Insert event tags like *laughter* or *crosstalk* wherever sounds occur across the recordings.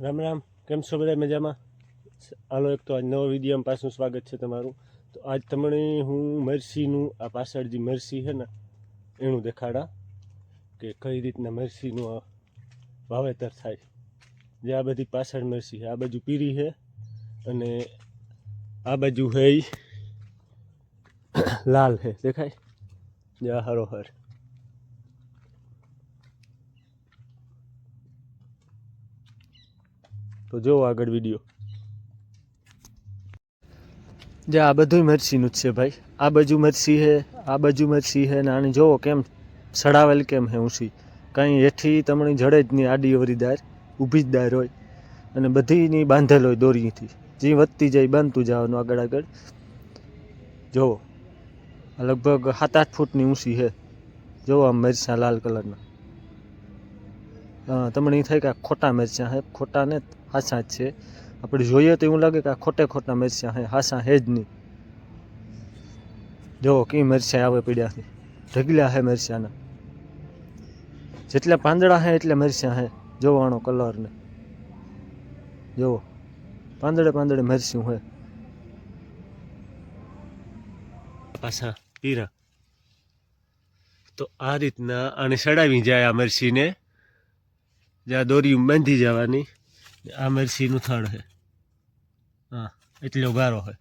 રામ રામ. કેમ છો બધા મજામાં? હાલો, એક તો આજ નવો વિડીયોમાં પાછું સ્વાગત છે તમારું. તો આજ તમને હું મરસીનું, આ પાછળ જે મરસી છે ને, એનું દેખાડા કે કઈ રીતના મરસીનું વાવેતર થાય. જે આ બધી પાછળ મરસી છે. આ બાજુ પીરી છે અને આ બાજુ હૈ લાલ છે દેખાય? જે આ હરોહર. તો જોવો આગળ વીડિયો જે આ બધું મરસીનું જ છે ભાઈ. આ બાજુ મરસી છે આ બાજુ મરસી છે ને આને જોવો કેમ સડાવેલ કેમ હે ઊંસી. કાંઈ હેઠી તમને જડે જ નહીં આડી અવરી દાર, ઊભી જ દાર હોય. અને બધીની બાંધેલ હોય દોરીથી. જે વધતી જાય, બાંધતું જવાનું આગળ આગળ. જોવો લગભગ સાત આઠ ફૂટની ઊંસી છે જોવો આમ મરચાં લાલ કલરના. હા તમને એ થાય કે આ ખોટા મરચાં છે ખોટા ને હાસા જ છે. આપણે જોઈએ તો એવું લાગે કે આ ખોટે ખોટા મરચાં છે હાસા હે જ નહીં. જોવો કઈ મરચાં આવે પીડ્યાથી ઢગલ્યા હે મરચાંના. જેટલા પાંદડા હે એટલે મરચાં હે. જોવાનો કલરને જોવો પાંદડે પાંદડે મરચું હે. પાછા પીરા તો આ રીતના આને સડાવી જાય આ મરસીને જ્યાં દોરી બાંધી જવાની, આ મરસીનું થડ છે. હા, એટલો ગારો છે.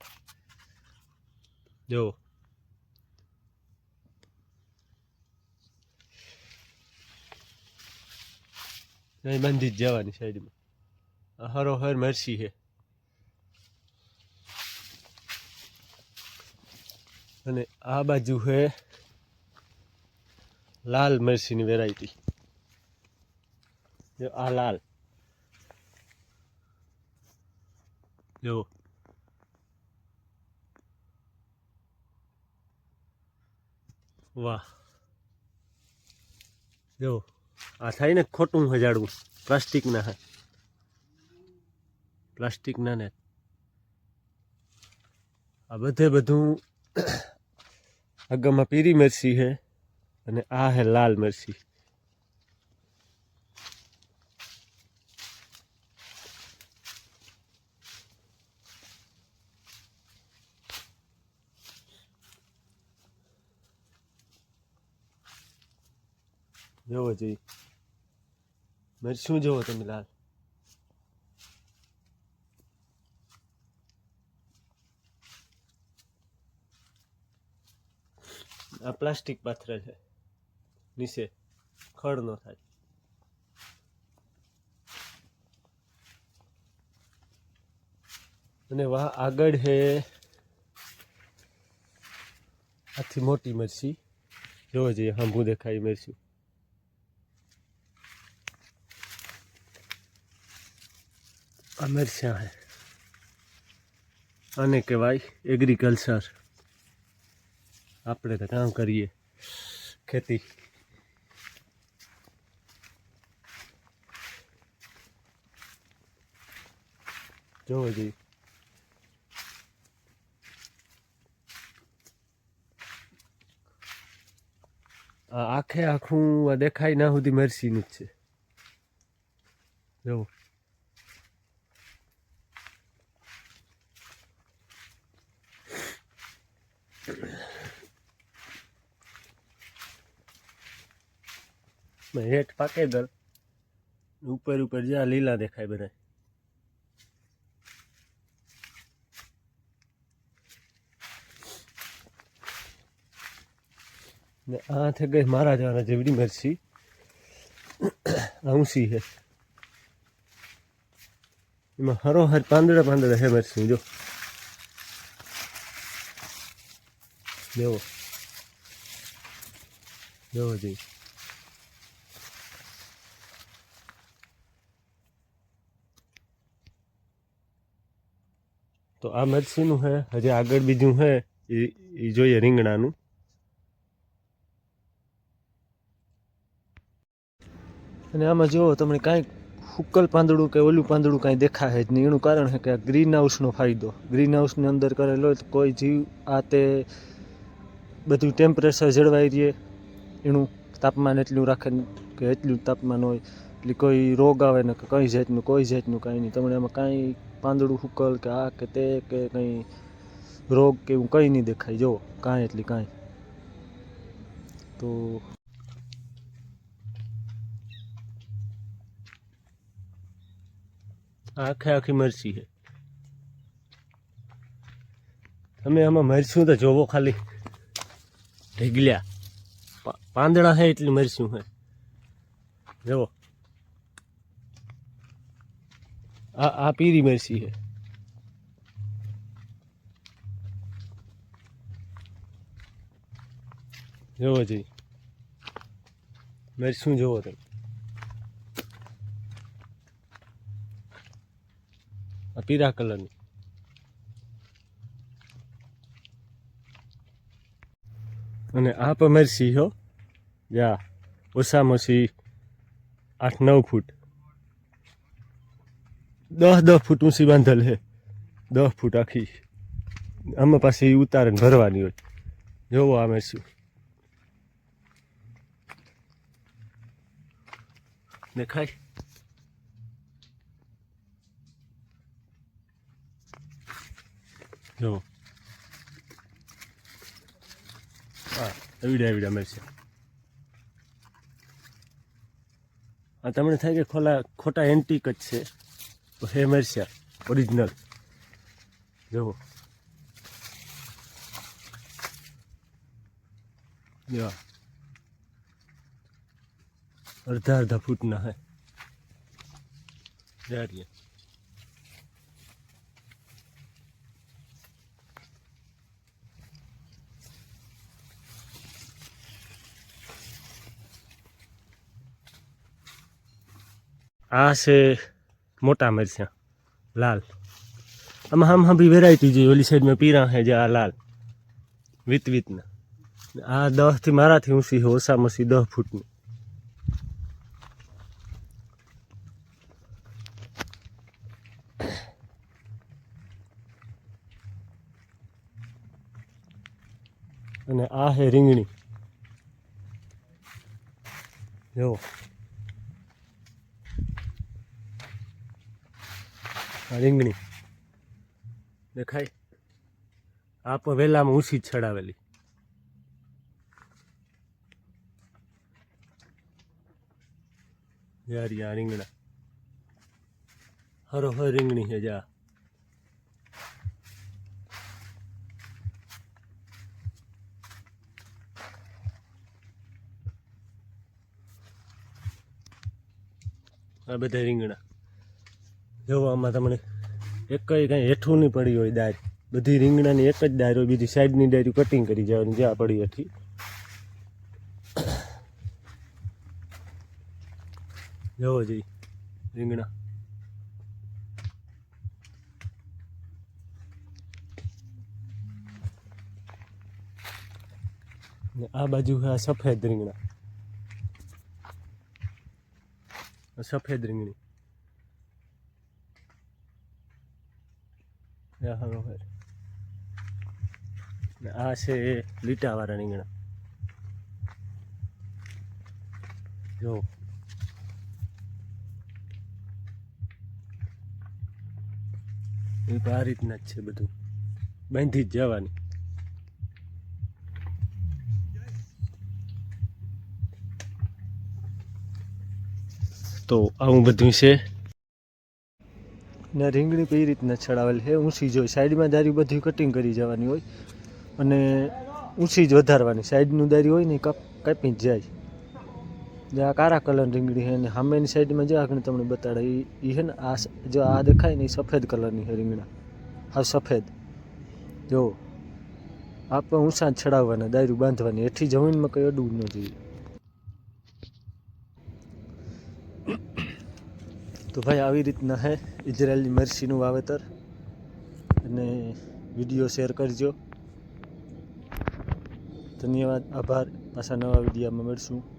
જુઓ. નહીં બાંધી જ જવાની સાઈડમાં. હરો હરોહર મરસી છે. અને આ બાજુ છે લાલ મરસીની વેરાયટી. જો આ લાલ જો વાહ. જો આ થાય ને ખોટું હજાડવું. પ્લાસ્ટિકના હે. પ્લાસ્ટિકના ને આ બધે બધું *coughs* આગળમાં પીરી મરસી છે અને આ હે લાલ મરસી. જોવો જોઈએ. મરચું જોવો તમે લાલ? આ પ્લાસ્ટિક પાથરેલ છે. નીચે ખડ ન થાય. અને વાહ, આગળ છે આથી મોટી મરચી જોવો જોઈએ, હાંભું દેખાય મરચું મરચાં હે. આને કહેવાય એગ્રીકલ્ચર આપણે તો કામ કરીએ. ખેતી. જોવો જોઈએ. આખે આખું દેખાય ના સુધી મરસીનું જ છે. જોવો. હેઠ પાકે દલ ઉપર ઉપર જ્યાં લીલા દેખાય બધા ને આ થઈ ગઈ મારા જવાના જેવડી મરસી. આઉસી છે. એમાં હરોહર પાંદડા પાંદડા હે મરસી, જો. જોવો જોવો જોઈએ તો આ હે? હજી આગળ બીજું છે એ જોઈએ રીંગણાનું. અને આમાં જુઓ, તમને કાંઈક હુક્કલ પાંદડું કે ઓલું પાંદડું કાંઈ દેખાય જ નહીં. એનું કારણ છે કે આ ગ્રીન હાઉસનો ફાયદો. ગ્રીન હાઉસની અંદર કરેલો કોઈ જીવ આ તે બધું ટેમ્પરેચર જળવાઈ રહે, એનું તાપમાન એટલું રાખે કે એટલું તાપમાન હોય. એટલે કોઈ રોગ આવે ને કે કઈ જાતનું, કોઈ જાતનું કાંઈ નહીં. તમને એમાં કાંઈ પાંદડું હુકલ કે આ કે તે કે કંઈ રોગ કે એવું કંઈ નહીં દેખાય. જુઓ, કાંઈ એટલી કાંઈ. તો આખે આખી મરચી છે. તમે આમાં મરચું તો જોવો ખાલી. ઢીગલ્યા. પાંદડા છે એટલી મરશું છે જુઓ. આ આ પીરી મરસી છે જોવો જી મરસું જોવો તમે. આ પીરા કલરની. અને આ પમેર સિંહો જા ઓછામાં ઓછી આઠ નવ ફૂટ. દસ દસ ફૂટ ઊંચી બાંધેલ છે દસ ફૂટ આખી. આમાં પાછી ઉતારણ ભરવાની હોય. જોવો આ મરસું દેખાય? જો હા એવડા એવડા મળશે આ તમને થાય કે ખોલા, ખોટા એન્ટિક જ છે. તો હે મળશે ઓરિજિનલ જુઓ. જો અડધા અડધા ફૂટના હે. જારીએ આ છે મોટા મરચાં, લાલ. આમાં આમ બી વેરાયટી જોઈએ. ઓલી સાઈડમાં પીરા છે જે આ લાલ. વીત વીતના આ દસથી મારાથી ઊંચી છે ઓછામાં ઓછી દસ ફૂટની. અને આ છે રીંગણી. જો. રીંગણી. દેખાય? આ પણ વેલામાં ઊંચી છડાવેલી યારી આ રીંગણા. હરો હર રીંગણી છે, જા. આ બધા રીંગણા. જો તમને એક કંઈ હેઠું નહીં પડી હોય દાળ બધી રીંગણાની એક જ દાળ હોય, બીજી સાઈડની દારી કટિંગ કરી જવાની જ્યાં પડી હતી. જવો જઈ રીંગણા. આ બાજુ આ સફેદ રીંગણા. સફેદ રીંગણી. યા હોય ને આ છે લીટાવાળા રીંગણા. જો. આ રીતના જ છે બધું. બાંધી જ જવાની. તો આવું બધું છે. ને રીંગણી કઈ રીતના છડાવેલ છે, ઊંચી જોઈ સાઈડમાં દારી બધી કટિંગ કરી જવાની હોય અને ઊંચી જ વધારવાની. સાઈડનું દારી હોય ને કપ, કાપ જ જાય. જે આ કાળા કલર રીંગણી છે અને સામેની સાઈડમાં જે આગળ તમને બતાડે એ એ છે ને આ જો આ દેખાય ને એ સફેદ કલરની છે રીંગણા. હા સફેદ. જો. આપણે પણ ઊંચા છડાવવાના દારૂ બાંધવાની. એઠી જમીનમાં કંઈ અડવું ન જોઈએ. તો ભાઈ આવી રીતના હે. ઇઝરાયલની મરસીનું વાવેતર. અને વીડિયો શેર કરજો. ધન્યવાદ, આભાર. પાછા નવા વિડીયામાં મળશું.